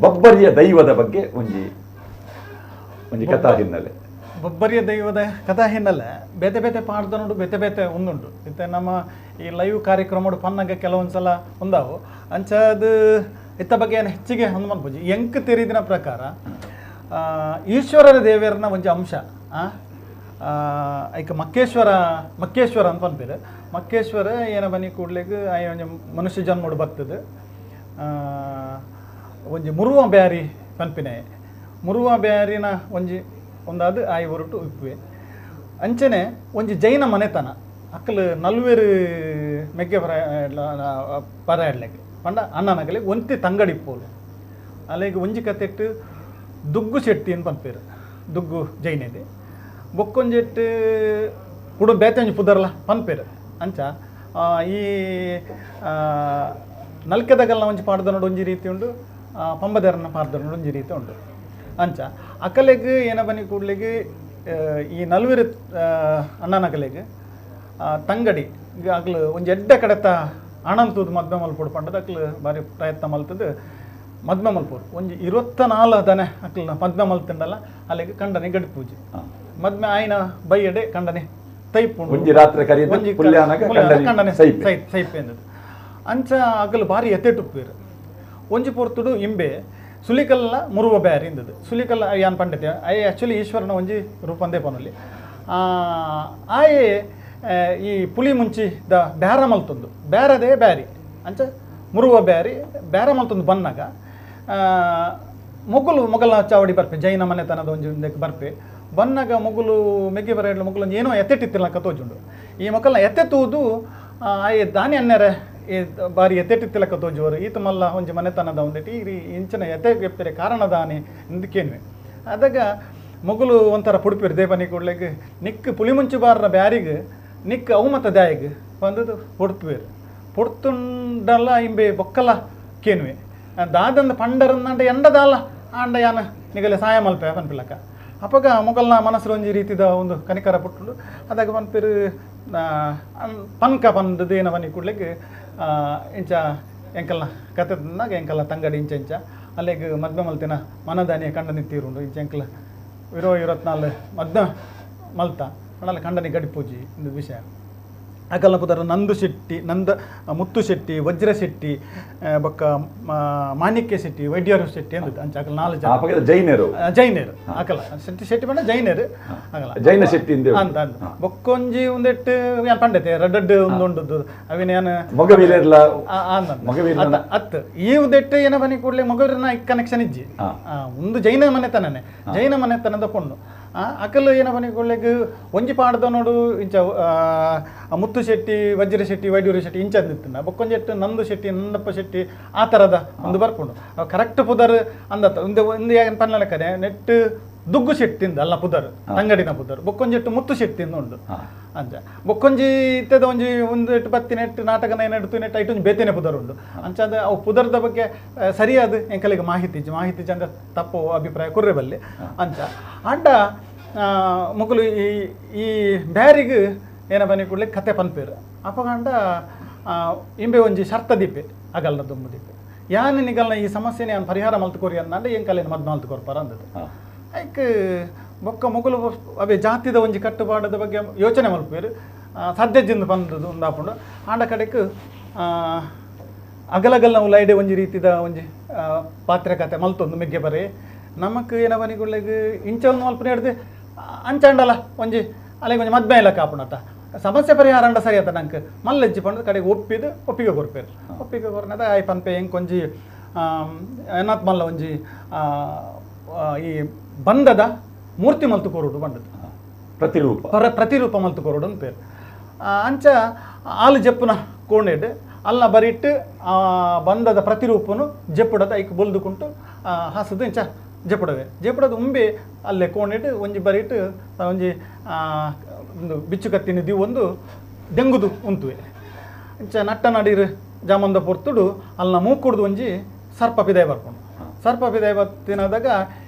ಬಬ್ಬರಿಯ ದೈವದ ಬಗ್ಗೆ ಒಂಜಿ ಒಂಜಿ ಕಥಾ ಹಿನ್ನೆಲೆ. ಬೊಬ್ಬರಿಯ ದೈವದ ಕಥಾ ಹಿನ್ನೆಲೆ ಬೇತೆ ಬೇತೆ ಪಾಡ್ದ ನೋಡು ಬೇತೆ ಬೇತೆ ಒಂದುಂಟು. ಇತ್ತೆ ನಮ್ಮ ಈ ಲೈವ್ ಕಾರ್ಯಕ್ರಮ ಪನ್ನಗ ಕೆಲವೊಂದು ಸಲ ಒಂದಾವು. ಅಂಚದ ಇತ್ತ ಬಗ್ಗೆ ಏನು ಹೆಚ್ಚಿಗೆ ಹನುಮಾನ್ ಪೂಜೆ ಎಂಕ್ ತೆರಿದಿನ ಪ್ರಕಾರ ಆ, ಈಶ್ವರರ ದೇವಿಯರನ್ನ ಒಂದು ಅಂಶ ಐಕ ಮಕ್ಕೇಶ್ವರ ಮಕ್ಕೇಶ್ವರ ಅಂತ ಪನ್ಪೇರು ಮಕ್ಕೇಶ್ವರ ಏನ ಬನ್ನಿ ಕೂಡ್ಲಿಕ್ಕೆ ಮನುಷ್ಯ ಜನ್ಮಡು ಬರ್ತದೆ. ಆ, ಒಂಜಿ ಮುರುವ ಬ್ಯಾರಿ ಪನ್ಪಿನೆ ಮುರುವ ಬ್ಯಾರಿನ ಒಂಜಿ ಒಂದಾದ ಆಯ್ ಹೊರಟು ಉಪ್ಪುವೆ. ಅಂಚನೆ ಒಂಜಿ ಜೈನ ಮನೆತನ. ಅಕ್ಕಲು ನಲ್ವೇರು ಮೆಗ್ಗೆ ಪರ ಪರ ಇಡ್ಲಿಕ್ಕೆ ಪಂಡ ಅಣ್ಣನಗಲೆ ಒಂತಿ ತಂಗಡಿ ಪೋಲು. ಅಲ್ಲಿಗೆ ಒಂಜಿ ಕತೆಟ್ಟು ದುಗ್ಗು ಶೆಟ್ಟಿ ಅಂತ ಪನ್ಪೇರು ದುಗ್ಗು ಜೈನೆದೆ. ಬೊಕ್ಕೊಂಜೆಟ್ಟು ಕುಡು ಬೇತಂಜಿ ಪುದರ್ಲ ಪನ್ಪೇರು ಅಂಚ ಈ ನಲ್ಕೆದಗಲ್ಲ ಒಂಜಿ ಪಾಡ್ದ ನೋಡು ಒಂಜಿ ರೀತಿ ಉಂಡು. ಪಂಬದೆರನ ಒಂಜಿ ರೀತಿ ಉಂಡು ಅಂಚ ಅಕಲೆಗ್ ಏನ ಬನ್ನಿ ಕೂಡ್ಲಿಗೆ ಈ ನಲ್ವಿರು ಅಣ್ಣನಕಲೆಗ್ ತಂಗಡಿ ಈಗ ಅಕ್ಲು ಒಂಜಿ ಎಡ್ಡೆ ಕಡೆತ ಅಣಂತುದು ಮದ್ಮೆ ಮಲ್ಪುಡು ಪಂಡದ ಅಕ್ಲು ಬಾರಿ ಪ್ರಯತ್ನ ಮಲ್ತದ್ದು ಮದ್ಮೆ ಮಲ್ಪೋಡು ಒಂಜಿ ಇರುವತ್ತ ನಾಲ್ ದನೆ ಅಕ್ಲು ಮದ್ಮೆ ಮಲ್ತಿಂಡಲ್ಲ ಅಲ್ಲಿಗೆ ಕಂಡನೆ ಗಡಿ ಪೂಜೆ. ಮದ್ಮೆ ಆಯ್ನ ಬೈಯಡೆ ಕಂಡನೆ ತೈಪುಂಡು. ಒಂಜಿ ರಾತ್ರಿ ಕರೀದು ಒಂಜಿ ಕಂಡನೆ ಸೈಪೆ. ಸೈಪ್ ಅಂಚ ಅಗಲು ಬಾರಿ ಎತ್ತೆಟುಪ್ಪೇರು ಒಂಜಿ ಪೊರ್ತುಡು ಇಂಬೆ ಸುಲಿಕಲ್ಲ ಮುರುವ ಬ್ಯಾರಿ ಇಂದದು. ಸುಲಿಕಲ್ಲ ಯಾನ್ ಪಂಡಿತ ಐ ಆ್ಯಕ್ಚುಲಿ ಈಶ್ವರನ ಒಂಜಿ ರೂಪಂದೇ ಪನಲ್ಲಿ ಆಯೆ ಈ ಪುಲಿ ಮುಂಚಿ ದ ಬ್ಯಾರ ಮಲ್ತೊಂದು. ಬ್ಯಾರದೇ ಬ್ಯಾರಿ. ಅಂಚ ಮುರುವ ಬ್ಯಾರಿ, ಬ್ಯಾರ ಮಲ್ತುಂದು ಬನ್ನಗ ಮೊಗುಲು ಮೊಗಲ ಚಾವಡಿ ಬರ್ಪೆ, ಜೈನ ಮನೆತನದ ಒಂಜಿ ಬರ್ಪೆ. ಬನ್ನಗ ಮೊಗುಲು ಮೆಗ್ಗೆ ಬರ ಮೊಗಲು ಏನೋ ಎತ್ತೆಟ್ಟಿತ್ತಿಲ್ಲ ತೋಜುಂಡು. ಈ ಮೊಗಲ್ನ ಎತ್ತೆತ್ತುವುದು ಆಯೆ ದಾನಿ ಅನ್ನೆರೆ ಈ ಬಾರಿ ಎತ್ತೆಟ್ಟಿತ್ತಿಲಕ ತೋಜುವರು ಈತ ಮಲ್ಲ ಒಂಜಿ ಮನೆತನದ ಒಂದೆಟಿ, ಈ ಇಂಚಿನ ಎತ್ತೆ ಎಪ್ಪರೆ ಕಾರಣದಾನೆ ಇಂದಕ್ಕೇನುವೆ ಅದಾಗ ಮೊಗಲು ಒಂಥರ ಪುಡುಪಿರು, ದೇವನಿ ಕೊಡ್ಲಿಕ್ಕೆ ನಿಕ್ ಪುಲಿಮುಂಚು ಬಾರರ ಬ್ಯಾರಿಗೆ, ನಿಕ್ ಅವಮತ ದಾಯಿಗೆ ಬಂದದು ಪೊಡ್ಪುವೇರು ಪೊಡ್ತುಂಡಲ್ಲ ಇಂಬೆ ಬೊಕ್ಕಲ ಕೇನುವೆ. ದಾದಂದ ಪಂಡರನ್ನಂಡ ಎಂಡದಾಲ ಆಂಡ ಯಾನ ನಿಗಲೆ ಸಹಾಯ ಮಲ್ಪೆ ಪನ್ಪಿಲಕ ಅಪಗ ಮೊಗಲ್ನ ಮನಸ್ಸು ಒಂಜಿ ರೀತಿದ ಒಂದು ಕನಿಕರ ಪುಟ್ಟುಂಡು. ಅದಾಗ ಪನ್ಪೇರು ಪನ್ಕ ಬಂದದೇನವನಿ ಕೂಡ್ಲಿಕ್ಕೆ ಇಂಚ ಎಂಕಲ್ನ ತಂದಾಗ ಎಂಕಲ್ಲ ತಂಗಡಿ ಇಂಚ ಇಂಚ. ಅಲ್ಲಿಗೆ ಮದ್ಮೆ ಮಲ್ತಿನ ಮನದಾನಿಯ ಕಂಡ ನಿಂತಿರುಂಡು ಇಂಚ ಎಂಕಲ ಇರೋ ಇರತ್ನಾಲ್ ಮದ್ಮ ಮಲ್ತ. ಅಣ್ಣಲ್ಲ ಕಂಡನಿ ಗಡಿ ಪೂಜಿ ಒಂದು ವಿಷಯ. ಅಕಲ್ನ ಪುತ್ರ ನಂದು ಶೆಟ್ಟಿ ನಂದ ಮುತ್ತು ಶೆಟ್ಟಿ ವಜ್ರ ಶೆಟ್ಟಿ ಬಕ್ಕ ಮಾಣಿಕ್ಯ ಶೆಟ್ಟಿ ವೈದ್ಯರು ಶೆಟ್ಟಿ ಅಂತ ಅಂಚ ಅಕಲ್ ನಾಲ್ಕು ಜನ. ಜೈನರು. ಜೈನರು ಅಕಲ. ಶೆಟ್ಟಿ ಶೆಟ್ಟಿ ಬಣ್ಣ ಜೈನರು ಅಕಲ. ಜೈನ ಶೆಟ್ಟಿ ಅಂತ ಅಂತ ಬೊಕ್ಕೊಂಜಿ ಒಂದೆಟ್ಟು ಯಾನ್ ಪಂಡತೆ ರೆಡ್ಡ್ ಒಂದು ಉಂಡದ್ದು ಅವಿನ ಏನು ಮೊಗವೀರರ್ಲ. ಆ- ಆಂದ್ ಅಂದ್. ಮೊಗವೀರನ ಅತ್ತ- ಅತ್ ಈ ಒಂದೆಟ್ಟು ಏನ ಬನಿ ಕೂಡಲೇ ಮಗವೀರನ ಕನೆಕ್ಷನ್ ಇಜ್ಜಿ. ಒಂದು ಜೈನ ಮನೆತನನೇ. ಜೈನ ಮನೆತನದ ಕೊಂಡು. ಅಕಲು ಏನ ಬನಿ ಕೂಡಲೆಗ್ ಒಂಜಿ ಪಾಡ್ದ ನೋಡು, ಇಂಚ ಮುತ್ತು ಶೆಟ್ಟಿ, ವಜ್ರ ಶೆಟ್ಟಿ ವೈಡ್ಯೂರಿ ಶೆಟ್ಟಿ ಇಂಚ ನಿತ್ತಿನ ಬೊಕ್ಕೊಂಜೆಟ್ಟು ನಂದು ಶೆಟ್ಟಿ ನಂದಪ್ಪ ಶೆಟ್ಟಿ, ಆ ಥರದ ಒಂದು ಬರ್ಕೊಂಡು ಕರೆಕ್ಟ್ ಪುದರ್ ಅಂದತ್ತ. ಒಂದು ಒಂದು ಏನು ಪನ್ನಲ ಕರೆ ನೆಟ್ಟು ದುಗ್ಗು ಶೆಟ್ಟಿಂದ ಅಲ್ಲ ಪುದರ್ ತಂಗಡಿನ ಪುದರ್ ಬೊಕ್ಕೊಂಜೆಟ್ಟು ಮುತ್ತು ಶೆಟ್ಟಿಂದ ಉಂಡು. ಅಂಚ ಬೊಕ್ಕೊಂಜಿ ಇತ್ತದ ಒಂಜಿ ಒಂದು ಎಟ್ಟು ಬತ್ತಿ ನೆಟ್ಟು ನಾಟಕ ನೆಡ್ತು ನೆಟ್ಟು ಐಟೊಂಜಿ ಬೇತೆನೆ ಪುದರ್ ಉಂಡು ಅಂಚಾದ ಅವು ಪುದರ್ದ ಬಗ್ಗೆ ಸರಿಯಾದ ಎಂಕಲಿಗೆ ಮಾಹಿತಿ ಮಾಹಿತಿ ಚಂದ ತಪ್ಪು ಅಭಿಪ್ರಾಯ ಕೊರ್ರೆ ಬಲ್ಲಿ ಅಂಚ. ಅಂಡ ಮುಗುಲು ಈ ಈ ಬ್ಯಾರಿಗೆ ಏನ ಬನ್ನಿ ಕೂಡಲೇ ಕತೆ ಪನ್ಪೇರು. ಅಪಗಂಡ ಇಂಬೆ ಒಂಜಿ ಶರ್ತ ದೀಪೆ ಅಗಲ್ನ ದುಂಬು ದೀಪೆ ಯಾನ್ ನಿಗಲ್ನ ಈ ಸಮಸ್ಯೆನ ಪರಿಹಾರ ಪರಿಹಾರ ಮಲ್ತುಕೋರಿ ಅಂದ ಏನ್ ಕಲಿನ ಮದ್ ಮಲ್ತುಕೊರ್ಪಾರ ಅಂದದ್ದು. ಹಾ. ಐಕ್ ಬೊಕ್ಕ ಮೊಗಲು ಅವೆ ಜಾತಿದ ಒಂಜಿ ಕಟ್ಟುಪಾಡದ ಬಗ್ಗೆ ಯೋಚನೆ ಮಲ್ಪೇರು ಸದ್ಯದಿಂದ ಬಂದದ್ದು ಉಂದಾಪುಂಡು ಆಂಡ ಆಂಡ ಕಡೆಕ್ ನಾವು ಲೈಡೆ ಒಂಜಿ ರೀತಿದ ಒಂಜಿ ಪಾತ್ರೆ ಕತೆ ಮಲ್ತೊಂದು ಮೆಗ್ಗೆ ಬರೆ. ನಮಕ್ ಏನವನಿಗುಳ್ಳೆಗ್ ಇಂಚ ಒಂದು ಮಲ್ಪನೆ ಹಿಡ್ದು ಅಂಚಂಡಲ್ಲ ಒಂಜಿ ಅಲ್ಲಿಗೆ ಒಂಜಿ ಮದ್ಮೆ ಇಲ್ಲ ಕಾಪುಣತ ಸಮಸ್ಯೆ ಪರಿಹಾರ ಅಂಡ ಸರಿ ಆತ ನಂಗೆ ಮಲ್ಲೆಜ್ಜಿ ಪಂಡು ಕಡೆಗೆ ಒಪ್ಪಿದ್ದು ಒಪ್ಪಿಗೆ ಕೊರ್ಪೇರು ಒಪ್ಪಿಗೆ ಕೊರ್ನದ, ಆಯ್ ಪನ್ಪೆ, ಹೆಂಗೆ ಕೊಂಜಿ ಎನ್ನತ್ ಮಲ್ಲ ಒಂಜಿ ಈ ಬಂಧದ ಮೂರ್ತಿ ಮಲ್ತು ಕೊರುಡು ಬಂದದ್ದು ಪ್ರತಿರೂಪ. ಪರ ಪ್ರತಿರೂಪ ಮಲ್ತು ಕೊರುಡು ಅಂತ ಪೇರು. ಅಂಚ ಆಲು ಜಪ್ಪುನ ಕೋಣೆಡ್ ಅಲ್ಲ ಬರಿಟ್ಟು ಆ ಬಂಧದ ಪ್ರತಿರೂಪನು ಜಪ್ಪುಡದ ಐಕ್ ಬೊಲ್ದುಕುಂಟು ಹಸದು ಇಂಚ ಜಪ್ಪುಡವೆ. ಜಪ್ಪುಡದ ಉಂಬೆ ಅಲ್ಲೇ ಕೋಣೆಡ್ ಒಂಜಿ ಬರಿಟ್ಟು ಒಂಜಿ ಒಂದು ಬಿಚ್ಚು ಕತ್ತಿನ ದಿವ್ ಒಂದು ದೆಂಗುದು ಉಂತುವೆ. ಇಂಚ ನಟ್ಟ ನಡೀರು ಜಾಮಂದ ಪೊರ್ತುಡು ಅಲ್ನ ಮೂಕುಡ್ದು ಒಂಜಿ ಸರ್ಪ ಪಿದಾಯ ಬರ್ಕೊಂಡು ಸರ್ಪ ಪಿದಾಯ ಬತ್ತಿನದಾಗ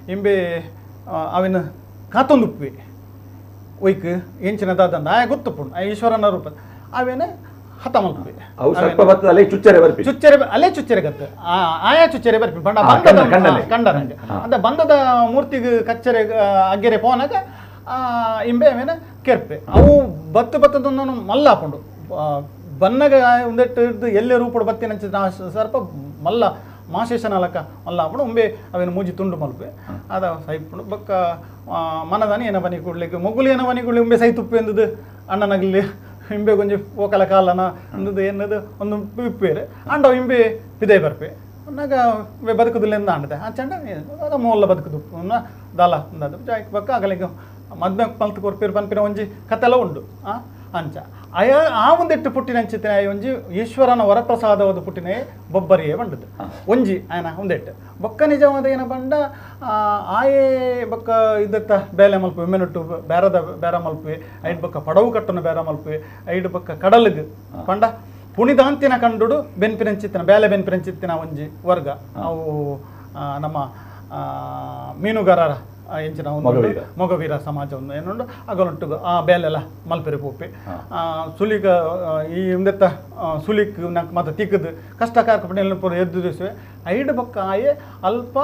ಇಂಬೆ ಅವಿನ ಕಾತೊಂದುಪ್ಪಿ ಒಯ್ಕ್ ಎಂಚಿನ ದಾದಂದ ಆಯ ಗೊತ್ತುಪ್ಪುಂಡು ಆ ಈಶ್ವರನ ರೂಪ. ಅವೇನ ಹತ ಮಲ್ಪೆ ಅವು ಸ್ವಲ್ಪ ಬತ್ತದಲ್ಲಿ ಚುಚ್ಚರೆ ಬರ್ಪಿ. ಚುಚ್ಚರೆ ಅಲ್ಲೇ ಚುಚ್ಚರೆ ಗತ್ತು. ಆಯಾ ಚುಚ್ಚರೆ ಬರ್ಪಿ. ಆ, ಬಂದದ. ಕಂಡರಂಗೆ ಅಂದ ಬಂದದ ಮೂರ್ತಿಗೆ ಕಚ್ಚರೆ ಅಗ್ಗೆರೆ ಪೋನಾಗ ಇಂಬೆ ಅವೇನ ಕೆರ್ಪೆ. ಅವು ಬತ್ತು ಬತ್ತದ ಮಲ್ಲ ಹಾಕೊಂಡು ಬನ್ನಗ ಒಂದೆಟ್ಟು ಎಲ್ಲೇ ರೂಪಡು ಬತ್ತಿನ ಸ್ವಲ್ಪ ಮಲ್ಲ ಮಾಶೇಷನ ಲಕ ಅಲ್ಲ ಹಾಕೊಂಡು ಒಂಬೆ ಅವೇನು ಮೂಜಿ ತುಂಡು ಮಲ್ಪೆ. ಅದ ಸೈಪುಡು ಬಕ್ಕ ಮನದಾನಿ ಏನ ಬನಿ ಕೊಡ್ಲಿಕ್ಕೆ ಮೊಗುಲು ಏನ ಬನಿ ಕೊಡ್ಲಿ ಒಂಬೆ ಸೈ ತುಪ್ಪೆ ಎಂದದು ಅಣ್ಣನಗಲಿ ಇಂಬೆ ಕೊಂಚ ಓಕಲ ಕಾಲನ ಅಂದದು ಏನದು ಒಂದು ಇಪ್ಪೇರೆ. ಅಂಡ ಇಂಬೆ ಪಿದೆ ಬರ್ಪೆ. ಅನ್ನಾಗ ಬದುಕುದಿಲ್ಲ ಅಂಡದೆ ಆ ಚಂಡ ಅದ ಮೋಲ್ಲ ಬದುಕುದು. ದಲ ದಾಲ ಅಂದದು ಜಾಯ್ಕ್ ಬಕ್ಕ ಆಗಲಿಗೆ ಮದ್ಮೆ ಮಲ್ತು ಕೊರ್ಪೇರು ಪನ್ಪಿನ ಒಂಜಿ ಕತೆಲ್ಲ ಉಂಡು, ಆ, ಅಂಚ. ಅಯ ಆ ಒಂದಿಟ್ಟು ಪುಟ್ಟಿನ ಅಂಚಿತ್ತಿನ ಒಂಜಿ ಈಶ್ವರನ ವರಪ್ರಸಾದವಾದ ಪುಟ್ಟಿನೇ ಬೊಬ್ಬರಿಯೇ ಬಂಡದು ಒಂಜಿ ಆಯನ ಒಂದೆಟ್ಟು. ಬೊಕ್ಕ ನಿಜವಾದ ಏನ ಬಂಡ ಆ, ಆಯೇ ಬೊಕ್ಕ ಇದತ್ತ ಬೇಲೆ ಮಲ್ಪೆ ಮೆನುಟ್ಟು ಬೇರದ ಬೇರ ಮಲ್ಪೆ ಐಡ್ ಬೊಕ್ಕ ಪಡವು ಕಟ್ಟನ ಬೇರ ಮಲ್ಪೆ ಐಡ್ ಬೊಕ್ಕ ಕಡಲಿಗೆ ಪಂಡ ಪುಣಿದಾಂತಿನ ಕಂಡುಡು ಬೆನ್ಪಿರಂಚಿತ್ತಿನ ಬೇಲೆ ಬೆನ್ಪಿರಂಚಿತ್ತಿನ ಒಂಜಿ ವರ್ಗ. ಅವು ನಮ್ಮ ಮೀನುಗಾರರ ಎಂಚಿನ ಒಂದು ಮೊಗವೀರ. ಸಮಾಜ ಒಂದು ಏನುಂಡು ಅಗಲೊಟ್ಟು ಆ ಬೇಲೆಲ್ಲ ಮಲ್ಪೆರೆ ಪೋಪೆ. ಸುಲಿಗ ಈ ಹಿಂದೆತ್ತ ಸುಲಿಕ್ ನಕ್ ಮತ್ತೆ ತಿಕ್ಕದು ಕಷ್ಟ ಕಾರ್ಕಪಣೆಲ್ಲ ಪೂರ ಎದ್ದು ದಿವಸವೆ ಐಡ್ ಬೊಕ್ಕ ಆಯೆ ಅಲ್ಪ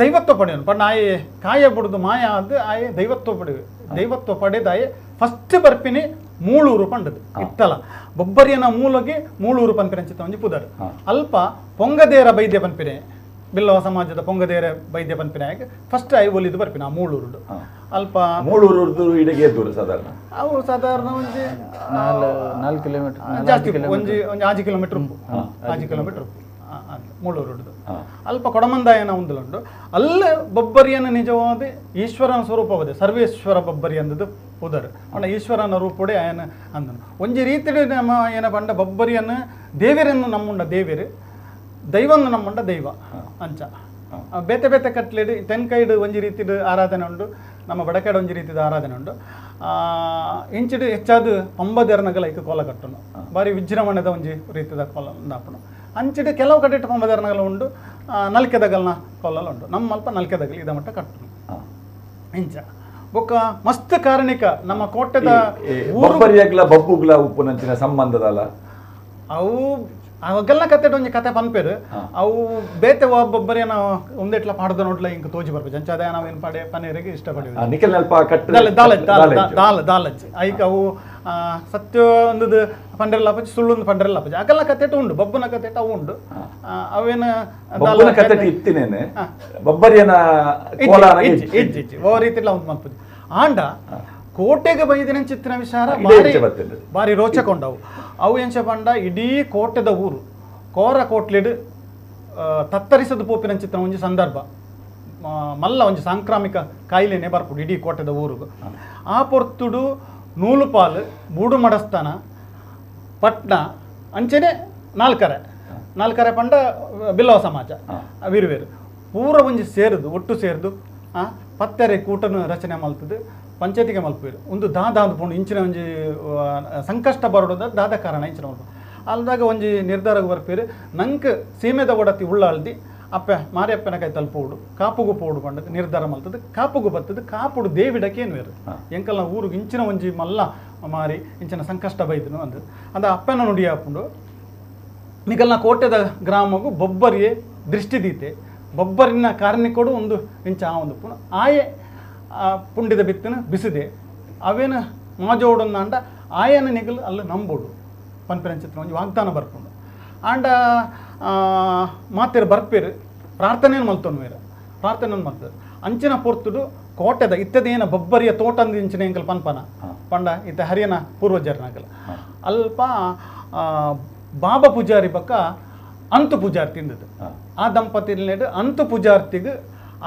ದೈವತ್ವ ಪಡೆಯೋನು. ಪಣ್ಣ ಆಯೆ ಕಾಯ ಬಿಡುದು ಮಾಯ ಅದು ಆಯೆ ದೈವತ್ವ ಪಡೆಯುವೆ. ದೈವತ್ವ ಪಡೆದ ಆಯೆ ಫಸ್ಟ್ ಬರ್ಪಿನಿ ಮೂಳೂರು ಪಂಡದು ಇತ್ತಲ್ಲ ಬೊಬ್ಬರಿಯನ ಮೂಲಗೆ ಮೂಳೂರು ಪನ್ಪಿರಂಚಿತ ಒಂಜಿ ಪುದರ್. ಅಲ್ಪ ಪೊಂಗದೇರ ಬೈದ್ಯ ಪನ್ಪಿನೆ ಬಿಲ್ಲವ ಸಮಾಜದ ಪೊಂಗದೇರ ಬೈದ್ಯ ಪನ್ಪಿನಾಯಕ್ ಫಸ್ಟ್ ಐ ಒಲಿದು ಬರ್ಪಿನ ಮೂಳೂರುಡು ಅಲ್ಪ ಮೂಳೂರು ಇಡಗೆ ದೂರ ಸಾಧಾರಣ. ಅವು ಸಾಧಾರಣ ಒಂಜಿ ನಾಲ್ಕು ಕಿಲೋಮೀಟರ್ ಜಾಸ್ತಿ ಒಂಜಿ ಒಂಜಿ ಆಜಿ ಕಿಲೋಮೀಟರ್ ಉಪ್ಪು. ಆಜಿ ಕಿಲೋಮೀಟರ್ ಉಪ್ಪು. ಮೂಳೂರು. ಅಲ್ಪ ಕೊಡಮಂದಾಯನ ಒಂದುಲುಂಡು ಅಲ್ಲೇ ಬೊಬ್ಬರಿಯನ್ನು ನಿಜವಾದ ಈಶ್ವರನ ಸ್ವರೂಪವದೆ ಸರ್ವೇಶ್ವರ ಬೊಬ್ಬರಿ ಅಂದದು ಉದರ್. ಅಣ್ಣ ಈಶ್ವರನ ರೂಪುಡೆ ಆಯನ ಅಂದನು. ಒಂಜಿ ರೀತಿ ನಮ್ಮ ಏನ ಬಂಡ ಬೊಬ್ಬರಿಯನ್ನು ದೇವಿರನ್ನು ನಮ್ಮುಂಡ ದೇವರು. ದೈವವನ್ನು ನಮ್ಮುಂಡ ದೈವ ಅಂಚ. ಬೇತೆ ಬೇತೆ ಕಟ್ಲೆಡು ತೆನ್ಕೈಡು ಒಂಜಿ ರೀತಿ ಆರಾಧನೆ ಉಂಡು ನಮ್ಮ ಬಡಕೈಡು ಒಂಜಿ ರೀತಿದ ಆರಾಧನೆ ಉಂಡು. ಆ, ಇಂಚಿಡು ಹೆಚ್ಚಾದ ಪಂಬದೆರ್ನಗಲ ಐಕ ಕೋಲ ಕಟ್ಟುನು. ಬಾರಿ ವಿಜೃಂಭಣೆದ ಒಂಜಿ ರೀತಿದ ಕೋಲ ನಾಪುನು ಅಂಚಿಡು ಕೆಲವು ಕಟ್ಟಿಟ್ಟು ಪಂಬದೆರ್ನಗಲ ಉಂಡು ನಲ್ಕೆದಗಲ್ನ ಕೋಲಲ್ಲ ಉಂಡು. ನಮ್ಮ ಅಲ್ಪ ನಲ್ಕೆದಗಲ್ ಇದ ಮಟ್ಟ ಕಟ್ಟುನು. ಇಂಚ. ಬೊಕ್ಕ ಮಸ್ತ್ ಕಾರಣಿಕ ನಮ್ಮ ಕೋಟೆದ ಬೊಬ್ಬರಿಯಾಗ್ಲ ಬಬ್ಬುಗ್ಲ ಉಪ್ಪು ನಂಚಿನ ಸಂಬಂಧದಲ್ಲ? ಅವು ಅವಾಗೆಲ್ಲ ಕತೆ ಒಂಜಿ ಕತೆ ಪನ್ಪೆರ್ ಅವು ಬೇತೆ ಒಬ್ಬೊಬ್ಬರೇನ ಒಂದೆಟ್ಲ ಪಾಡದ ನೋಡ್ಲ ಹಿಂಗೆ ತೋಜಿ ಬರ್ಬೇಕು. ಅಂಚಾದ ನಾವು ಪಡೆ ಪನೇರಿಗೆ ಇಷ್ಟಪಡಿವಿ ನಿಖಲ್ ಕಟ್ಟ ದಾಲ ದಾಲಜ್ಜಿ ಐಕ ಅವು ಸತ್ಯ ಒಂದು ಪಂಡ್ರೆಲ್ಲ ಸುಳ್ಳು ಪಂಡ್ರೆಲ್ಲ ಅಪ್ಪಜಿ. ಅಕಲ್ಲ ಕತೆಟ ಉಂಡು. ಬಬ್ಬನ ಕತೆಟ ಅವು ಉಂಡು. ಅವೇನ ಬಬ್ಬುನ ಕತೆ ಇತ್ತಿನೇನೆ. ಬೊಬ್ಬರಿಯನ ಕೋಲಾರ ಇಜ್ಜಿ ಇಜ್ಜಿ. ಓ ರೀತಿಲ್ಲ ಒಂದು ಆಂಡ ಕೋಟೆಗೆ ಬೈದಿನ ಚಿತ್ರ ವಿಚಾರ ಭಾರಿ ಬಾರಿ ಹೆಚ್ಚು ಬಾರಿ ರೋಚಕ ಉಂಡವು ಅವು ಎಂಚ ಪಂಡ ಇಡೀ ಕೋಟೆದ ಊರು ಕೋರ ಕೋಟ್ಲಿಡ್ ತತ್ತರಿಸದ ಪೋಪಿನ ಚಿತ್ರ ಒಂಜಿ ಸಂದರ್ಭ. ಮಲ್ಲ ಒಂಜಿ ಸಾಂಕ್ರಾಮಿಕ ಕಾಯಿಲೆನೆ ಬರ್ಪುಡು ಇಡೀ ಕೋಟೆದ ಊರುಗು. ಆ ಪೊರ್ತುಡು ನೂಲುಪಾಲು ಬೂಡು ಮಡಸ್ತಾನ ಪಟ್ನ ಅಂಚೆನೆ ನಾಲ್ಕರೆ. ನಾಲ್ಕರೆ ಪಂಡ ಬಿಲ್ಲವ ಸಮಾಜ ವಿರುವೇರು ಪೂರ ಒಂಜಿ ಸೇರುದು ಒಟ್ಟು ಸೇರಿದು ಪತ್ತೆರೆ ಕೂಟನು ರಚನೆ ಮಲ್ತದು. ಪಂಚಾಯತಿಗೆ ಮಲ್ಪಿರು ಒಂದು ದಾದ ಅಂದ್ ಪೋಂಡು ಇಂಚಿನ ಒಂಜಿ ಸಂಕಷ್ಟ ಬರೋದ ದಾದ ಕಾರಣ ಇಂಚಿನ ಮಲ್ಪ. ಅಲ್ದಾಗ ಒಂಜಿ ನಿರ್ಧಾರಕ್ಕೆ ಬರ್ಪೇರು ನಂಗೆ ಸೀಮೆದ ಒಡತಿ ಉಳ್ಳಾಳ್ದಿ ಅಪ್ಪ ಮಾರಿಯಪ್ಪನ ಕೈ ತಲುಪೋಡು ಕಾಪುಗು ಪೋಡು ನಿರ್ಧಾರ ಮಲ್ತದ ಕಾಪುಗು ಬರ್ತದು ಕಾಪುಡು ದೇವಿಡಕ್ಕೇನು ಎಂಕಲ್ ಎಂಕಲ್ನ ಊರಿಗೆ ಇಂಚಿನ ಒಂಜಿ ಮಲ್ಲ ಮಾರಿ ಇಂಚಿನ ಸಂಕಷ್ಟ ಬೈದನು ಅಂದು. ಅಂದ ಅಪ್ಪನ ನುಡಿ ಹಾಕೊಂಡು ನಿಕಲ್ನ ಕೋಟೆದ ಗ್ರಾಮಗು ಬೊಬ್ಬರಿಯೇ ದೃಷ್ಟಿ ದೀತೆ. ಬೊಬ್ಬರಿನ ಕೊಡು ಒಂದು ಇಂಚ ಆ ಒಂದು ಪುಣ ಆಯೆ ಪುಂಡಿದ ಬಿತ್ತನ ಬಿಸಿದೆ. ಅವೇನು ಮಾಜೋಡನ್ನ ಅಂಡ ಆಯನ ನೆಗಲು ಅಲ್ಲಿ ನಂಬೋಡು. ಪನ್ಪಿರಂಚಿತ್ರ ಒಂಜಿ ವಾಗ್ದಾನ ಬರ್ಕೊಂಡು ಆಂಡ ಮಾತೇರು ಬರ್ಪೇರು ಪ್ರಾರ್ಥನೆಯನ್ನು ಮಲ್ತೋನು ಮೇರೆ. ಪ್ರಾರ್ಥನೆಯನ್ನು ಮಲ್ತರು ಅಂಚಿನ ಪೊರ್ತುಡು ಕೋಟೆದ ಇತ್ತದೇನ ಬೊಬ್ಬರಿಯ ತೋಟ ಇಂಚಿನ ಎಂಕಲ್ ಪನ್ಪನ. ಪಂಡ ಇತ್ತ ಹರಿಯನ ಪೂರ್ವಜರನಾಗಲ್ಲ ಅಲ್ಪ ಬಾಬಾ ಪೂಜಾರಿ ಬಕ್ಕ ಅಂತು ಪೂಜಾರ್ತಿ ತಿಂದದ್ದು. ಆ ದಂಪತಿ ಅಂತು ಪೂಜಾರ್ತಿಗೆ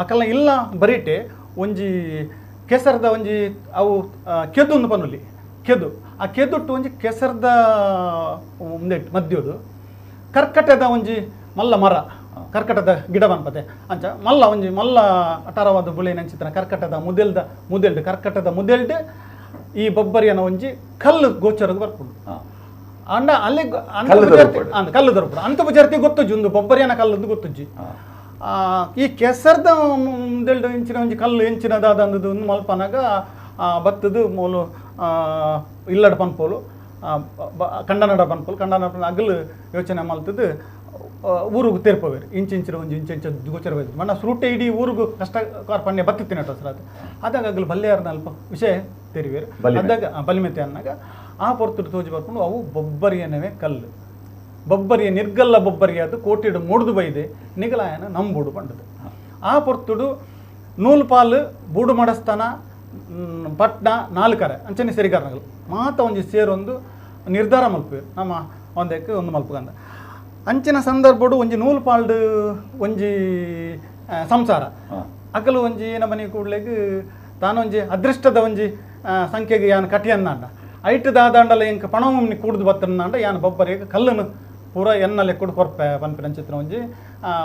ಅಕಲ ಇಲ್ಲ ಬರೀಟೆ ಒಂಜಿ ಕೆಸರದ ಒಂಜಿ ಅವು ಕೆದು ಒಂದು ಪನ್ನುಲಿ ಕೆದು. ಆ ಕೆದುಟ್ಟು ಒಂಜಿ ಕೆಸರದ ಉಂದೆಟ್ ಮದ್ಯೋದು ಕರ್ಕಟದ ಒಂಜಿ ಮಲ್ಲ ಮರ ಕರ್ಕಟದ ಗಿಡ ಬನ್ಪತೆ ಅಂಚ ಮಲ್ಲ ಒಂಜಿ ಮಲ್ಲ ಅಟಾರವಾದ ಬುಳೆ ಅಂಚಿತನ ಕರ್ಕಟದ ಮುದೆಲ್ದ ಮುದೆಲ್ಡ್ ಕರ್ಕಟದ ಮುದೆಲ್ಡ್ ಈ ಬೊಬ್ಬರಿಯನ ಒಂಜಿ ಕಲ್ಲು ಗೋಚರದ ಬರ್ಪುಡು. ಅಂಡ ಅಲ್ಲಿ ಕಲ್ಲು ದೊರಪುಡು. ಅಂತ ಪುಜಾರ್ತಿ ಗೊತ್ತುಜ್ಜಿ ಒಂದು ಬೊಬ್ಬರಿಯನ ಕಲ್ಲದ್ದು ಗೊತ್ತುಜ್ಜಿ. ಈ ಕೆಸರ್ದ ಮುಂದೆಲ್ಡು ಇಂಚಿನ ಒಂಜಿ ಕಲ್ಲು ಒಂದು ಮಲ್ಪನಾಗ ಬತ್ತದು ಮೂಲು ಇಲ್ಲಡ ಪನ್ಪೋಲು ಕಂಡನಡ ಪನ್ಪೋಲು ಕಂಡನಡ ಅಗಲು ಯೋಚನೆ ಮಲ್ತದ್ದು ಊರಿಗೆ ತೆರ್ಪವೇರು ಇಂಚು ಇಂಚಿನ ಒಂದು ಇಂಚು ಇಂಚು ಗೋಚರ ಹೋಯ್ತು ಮಣ್ಣ ಸುರುಟೆ ಇಡೀ ಊರಿಗೂ ಕಷ್ಟ ಕಾರ್ಪಣ್ಯ ಬತ್ತಿತ್ತಿನಟ ಸರ್ ಅದು. ಅದಾಗ ಅಗಲು ಬಲ್ಯಾರನ ಅಲ್ಪ ವಿಷಯ ತೆರಿವೇರು. ಅದಾಗ ಬಲಿಮೆತೆ ಅನ್ನಾಗ ಆ ಪೊರ್ತು ತೋಜಿ ಬರ್ಕೊಂಡು ಅವು ಬೊಬ್ಬರಿಯನವೇ ಕಲ್ಲು. ಬೊಬ್ಬರಿಯ ನಿರ್ಗಲ್ಲ ಬೊಬ್ಬರಿಯ ಅದು ಕೋಟಿಡು ಮೂಡ್ದು ಬೈದೆ ನಿಗಲಾಯನ ನಂಬುಡು ಬಂಡದು. ಆ ಪೊರ್ತುಡು ನೂಲ್ಪಾಲು ಬೂಡು ಮಡಸ್ತನ ಬಟ್ನ ಪಟ್ನ ನಾಲ್ಕರೆ ಅಂಚನೆ ಸರಿಗಾರಗಳು ಮಾತ ಒಂಜಿ ಸೇರೊಂದು ನಿರ್ಧಾರ ಮಲ್ಪೇರು ನಮ್ಮ ಒಂದಕ್ಕೆ ಒಂದು ಮಲ್ಪಗಂದ ಅಂಚಿನ ಸಂದರ್ಭಡು ಒಂಜಿ ನೂಲ್ಪಾಲ್ಡು ಒಂಜಿ ಸಂಸಾರ. ಅಕಲು ಒಂಜಿ ಏನ ಮನೆ ಕೂಡ್ಲೆಗ್ ತಾನೊಂಜಿ ಅದೃಷ್ಟದ ಒಂಜಿ ಸಂಖ್ಯೆಗೆ ಯಾನ್ ಕಟಿಯನ್ನಾಂಡ. ಐಟ್ ದಾದಾಂಡಲ ಎಂಕ ಪಣವಮ್ಮನಿ ಕೂಡ್ದು ಬತ್ತನ್ನಾಂಡ ಯಾನ್ ಬೊಬ್ಬರಿಗೆ ಕಲ್ಲನ್ನು ಪೂರ ಎನ್ನ ಲೆಕ್ಕಡ್ ಕೊರ್ಪೆ ಪನ್ಪಿನ ಚಿತ್ರ ಒಂಜಿ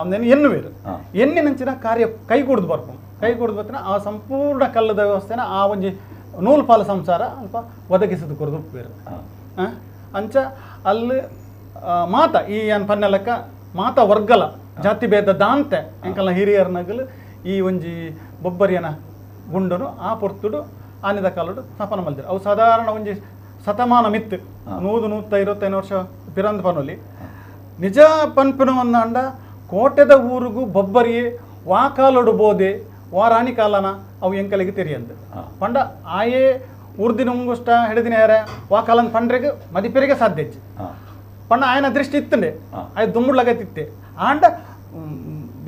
ಒಂದೇನು ಎನ್ನುವೇರು. ಎನ್ನಿನಂಚಿನ ಕಾರ್ಯ ಕೈಗೂಡ್ದು ಬರ್ಪುಂಡು ಕೈಗೂಡ್ದು ಬತ್ತಿನ ಆ ಸಂಪೂರ್ಣ ಕಲ್ಲದ ವ್ಯವಸ್ಥೆನ ಆ ಒಂಜಿ ನೂಲ್ಪಾಲ ಸಂಸಾರ ಅಲ್ಪ ಒದಗಿಸಿದ ಕೊರದು ಉಪ್ಪೇರು. ಅಂಚ ಅಲ್ಲಿ ಮಾತ ಈ ಏನ್ ಪನ್ನೆಲಕ್ಕ ಮಾತ ವರ್ಗಲ ಜಾತಿ ಭೇದ ದಾಂತೆ ಎಂಕಲ್ನ ಹಿರಿಯರ್ನಗಲು ಈ ಒಂಜಿ ಬೊಬ್ಬರಿಯನ ಗುಂಡನು ಆ ಪೊರ್ತುಡು ಆನಿದ ಕಾಲಡು ಸ್ಥಾಪನ ಮಲ್ದಿರು. ಅವು ಸಾಧಾರಣ ಒಂಜಿ ಶತಮಾನ ಮಿತ್ತು. ನೂದು ನೂತ್ತ ಇರುವತ್ತೈದು ವರ್ಷ ಪಿರಂದ ಪನೊಲಿ ನಿಜ ಪನ್ಪಿನ ಅಂಡ ಕೋಟೆದ ಊರಿಗೂ ಬೊಬ್ಬರಿ ವಾ ಕಾಲೊಡು ಬೋದೆ ವಾ ರಾಣಿ ಕಾಲನ ಅವು ಎಂಕಲಿಗೆ ತೆರಿಯಂದು ಪಂಡ ಆಯೇ ಊರ್ದಿನ ಉಂಗುಷ್ಟ ಹಿಡಿದಿನ ಯಾರ ವಾ ಕಾಲನ ಪಂಡ್ರಿಗೆ ಮದಿಪೆರಿಗೆ ಸಾಧ್ಯ ಪಂಡ ಆಯನ ದೃಷ್ಟಿ ಇತ್ತಂಡೆ. ಆಯ ದುಂಬುಳಗತ್ತಿತ್ತೆ ಆಂಡ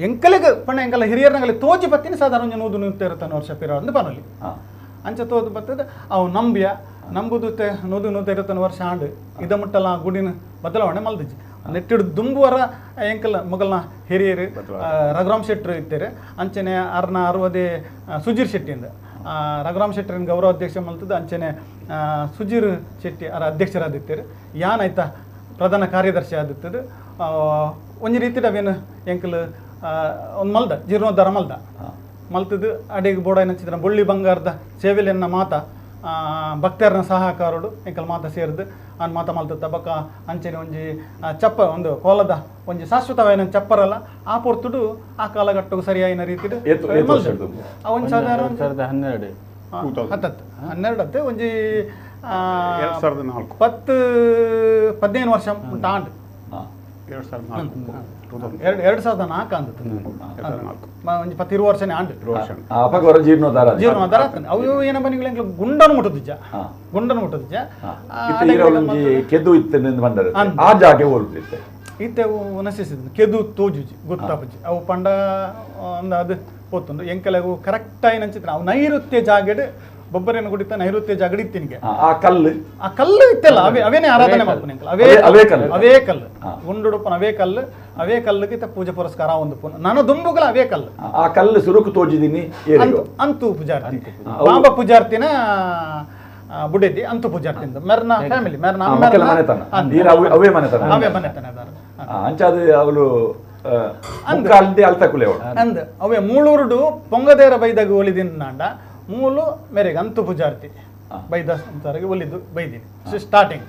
ಎಂಕಲಿಗೆ ಪಂಡ ಎಂಕಲ ಹಿರಿಯರ್ನಗಲಿ ತೋಜಿ ಪತ್ತಿನ ಸಾಧಾರಣ ನೂದು ನೂತಿರ್ತಾನೆ ವರ್ಷ ಪಿರ ಅಂದು ಪನೊಲಿ ಅಂಚ ತೋದು ಬರ್ತದೆ ಅವು ನಂಬಿಯ ನಂಬುದು ನೋದು ನೂತಿರ್ತಾನೆ ವರ್ಷ ಆಂಡ್ ಇದ ಮುಟ್ಟಲ್ಲ ಗುಡಿನ ಬದಲಾವಣೆ ಮಲ್ದಿಜ್ಜಿ ನೆಟ್ಟಿಡ್ ದುಂಬುವರ ಎಂಕಲ್ ಮೊಗಲ್ನ ಹಿರಿಯರು ರಘುರಾಮ್ ಶೆಟ್ರು ಇದ್ದಾರೆ. ಅಂಚನೆ ಅರ್ನ ಅರ್ವದೆ ಸುಜೀರ್ ಶೆಟ್ಟಿಯಿಂದ. ರಘುರಾಮ್ ಗೌರವ ಅಧ್ಯಕ್ಷ ಮಲ್ತದ್ದು ಅಂಚನೆ ಸುಜೀರ್ ಶೆಟ್ಟಿ ಅರ ಅಧ್ಯಕ್ಷರಾದಿತ್ತೇರು ಯಾನ್ ಆಯ್ತಾ? ಪ್ರಧಾನ ಕಾರ್ಯದರ್ಶಿ ಆದಿತ್ತದು. ಒಂದು ಒಂಜಿ ರೀತಿದ ಅವೇನು ಎಂಕಲ್ ಒಂದು ಮಲ್ದ ಜೀರ್ಣೋದ್ಧಾರ ಮಲ್ದ. ಮಲ್ತದ ಮಲ್ತದ್ದು ಅಡಿಗೆ ಬೋಡ ಏನಂಚಿದ್ರ ಬೊಳ್ಳಿ ಬಂಗಾರದ ಸೇವೆಲೆನ್ನ ಮಾತ ಆ, ಭಕ್ತರನ ಸಹಕಾರಡು ಎಂಕಲ್ ಮಾತ ಸೇರಿದು ಅನ್ ಮಾತ ಮಲ್ತದ ಬಕ ಅಂಚೆನೆ ಒಂಜಿ ಚಪ್ಪ ಒಂದು ಕೋಲದ ಒಂಜಿ ಶಾಶ್ವತವಾದ ಚಪ್ಪರಲ್ಲ ಆ ಪೊರ್ತುಡು ಆ ಕಾಲಘಟ್ಟಕ್ಕೆ ಸರಿಯಾಯಿನ ರೀತಿ ಸಾವಿರದ ಹನ್ನೆರಡು. ಹತ್ತತ್ತು ಹನ್ನೆರಡು ಹತ್ತೆ ಒಂಜಿ ಪತ್ತು ಪದಿನೈದು ವರ್ಷ ತಾಂಡ್ ಆಂಡ್. ಎರಡು ಸಾವಿರದ ನಾಲ್ಕು. ಎರಡು ಎರಡು ಸಾವಿರದ ನಾಲ್ಕು ಅಂದದ್ದು ಎರಡು ಸಾವಿರದ ನಾಲ್ಕು ಒಂಜಿ ಪತ್ತು ಇರು ವರ್ಷನೇ ಆಂಡ್ ರೋಷನ್ ಆ ಅಪಗ ಜೀರ್ಣೋದ್ಧಾರ. ಜೀವನ ಅವು ಏನ ಬನಿಗಳು ಗುಂಡನು ಮುಟ್ಟದಿಜ್ಜ ಹಾ. ಗುಂಡನು ಮುಟ್ಟದಿಜ್ಜ ಹಾ. ಇತ್ತ ಈರ ಒಂಜಿ ಕೆದ್ದು ಬಂದರು. ಆ ಜಾಗೆ ಹೋಲ್ತಿತ್ತೆ ಇತ್ತೆ ಅವು ನಶಿಸಿದ್ ಕೆದು ತೋಜುಜಿ ಗೊತ್ತಾಪುಜಿ ಅವು ಪಂಡ ಒಂದು ಅದು ಪೋತುಂಡು ಎಂಕಲೆಗು ಕರೆಕ್ಟ್ ಆಗಿ ನಂಚಿತ್ರ ಅವು ನೈಋತ್ಯ ಜಾಗಡ್ ಬೊಬ್ಬರೇನು ಕುಡಿತ ನೈಋತ್ಯ ಜಗಡಿ ತಿನ್ಗೆ. ಆ, ಕಲ್ಲು. ಆ ಕಲ್ಲು ಇತ್ತಲ್ಲ ಅವೇ ಅವೇನೇ ಆರಾಧನೆ ಮಾಡ್ತಾನೆ ಅವೇ ಅವೇ- ಅವೇ ಕಲ್ಲು. ಅವೇ ಕಲ್ಲು. ಗುಂಡುಡುಪ್ಪನ ಅವೇ ಕಲ್ಲು ಅವೇ ಕಲ್ಲಿಗೆ ಪೂಜೆ ಪುರಸ್ಕಾರ ಒಂದು ಪುನ. ನಾನು ದುಂಬುಗಳ ಅವೇ ಕಲ್ಲು. ಆ, ಕಲ್ಲು ಸುರುಕು ತೋಜಿದೀನಿ ಅಂತೂ ಅಂತು ಅಂತು ಪೂಜಾರ್ತಿ ಅವು- ಬಾಬಾ ಪೂಜಾರ್ತಿನ ಬುಡಿದ್ದಿ ಅಂತೂ ಅಂತು ಪೂಜಾರ್ತಿಂದ. ಮೆರ್ನ ಫ್ಯಾಮಿಲಿ ಮೆರ್ನ ಮನೆತನ. ಅವೇ- ಅವೇ ಮನೆತನ. ಅವೇ ಮನೆತನ ಅಂಚಾದ ಅವಳು ಮುಕ್ಕಾಲ್ದೆ ಅಲ್ತಕುಲೆ ಅವಳು ಅಂದ್. ಅವೇ ಮೂಳೂರುಡು ಪೊಂಗದೇರ ಬೈದಾಗ ಒಲಿದಿನ ನಾಂಡ. ಮೂಲು ಮೇರೆಗೆ ಅಂತು ಪೂಜಾರ್ತಿ ಬೈದ ಒಲಿದ್ದು ಒಲಿದು ಬೈದಿನಿ. ಸ್ಟಾರ್ಟಿಂಗ್